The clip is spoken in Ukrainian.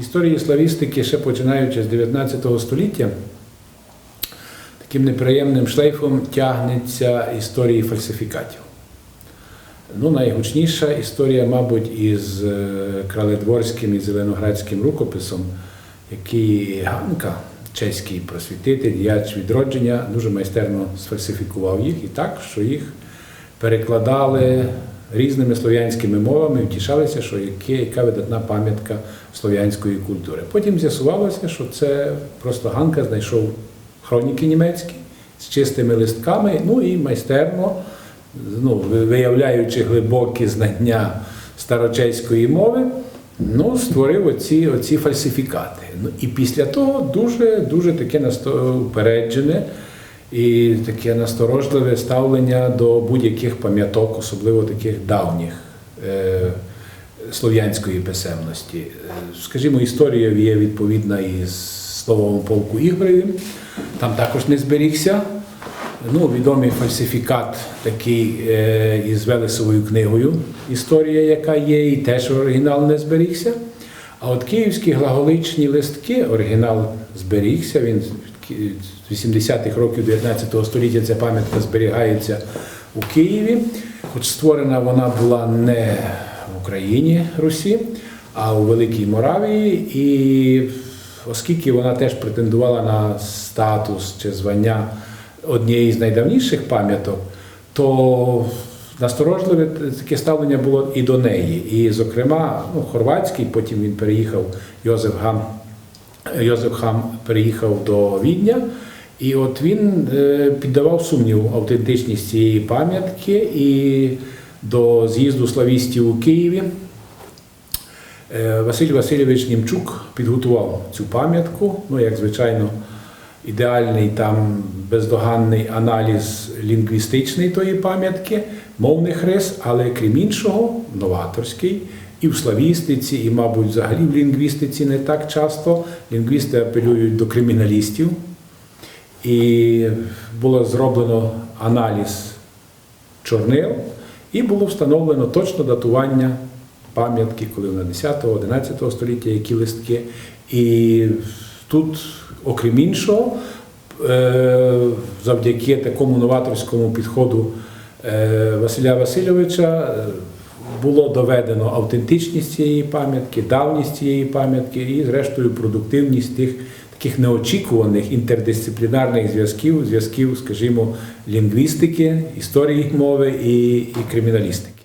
Історії славістики, ще починаючи з 19 століття, таким неприємним шлейфом тягнеться історії фальсифікатів. Ну, найгучніша історія, мабуть, із е, Краледворським і Зеленоградським рукописом, який Ганка, чеський просвітитель, діяч відродження, дуже майстерно сфальсифікував їх і так, що їх перекладали різними слов'янськими мовами, втішалися, що яке, яка видатна пам'ятка слов'янської культури. Потім з'ясувалося, що це просто Ганка знайшов хроніки німецькі з чистими листками, ну і майстерно, ну, виявляючи глибокі знання старочеської мови, ну, створив оці, оці фальсифікати. Ну, і після того дуже, дуже таке насто- упереджене і таке насторожливе ставлення до будь-яких пам'яток, особливо таких давніх е, слов'янської писемності. Е, Скажімо, історія є відповідна із словом полку Ігореві. Там також не зберігся. Ну, відомий фальсифікат такий е, із Велесовою книгою Історія, яка є, і теж оригінал не зберігся. А от київські глаголичні листки, оригінал зберігся. Він 80-х років 19 століття ця пам'ятка зберігається у Києві. Хоч створена вона була не в Україні Русі, а у Великій Моравії. І оскільки вона теж претендувала на статус чи звання однієї з найдавніших пам'яток, то насторожливе таке ставлення було і до неї. І, зокрема, ну, хорватський, потім він переїхав, Йозеф Гам, Йозеф Хам переїхав до Відня. І от він е, піддавав сумніву автентичність цієї пам'ятки і до з'їзду славістів у Києві. Е, Василь Васильович Німчук підготував цю пам'ятку, ну, як звичайно, ідеальний там бездоганний аналіз лінгвістичний тої пам'ятки, мовних рис, але крім іншого, новаторський. І в славістиці, і, мабуть, взагалі в лінгвістиці не так часто. Лінгвісти апелюють до криміналістів. І було зроблено аналіз чорнил, і було встановлено точно датування пам'ятки, коли вона 10-11 століття, які листки. І тут, окрім іншого, е, завдяки такому новаторському підходу е, Василя Васильовича е, було доведено автентичність цієї пам'ятки, давність цієї пам'ятки і, зрештою, продуктивність тих таких неочікуваних інтердисциплінарних зв'язків, зв'язків, скажімо, лінгвістики, історії мови і, і криміналістики.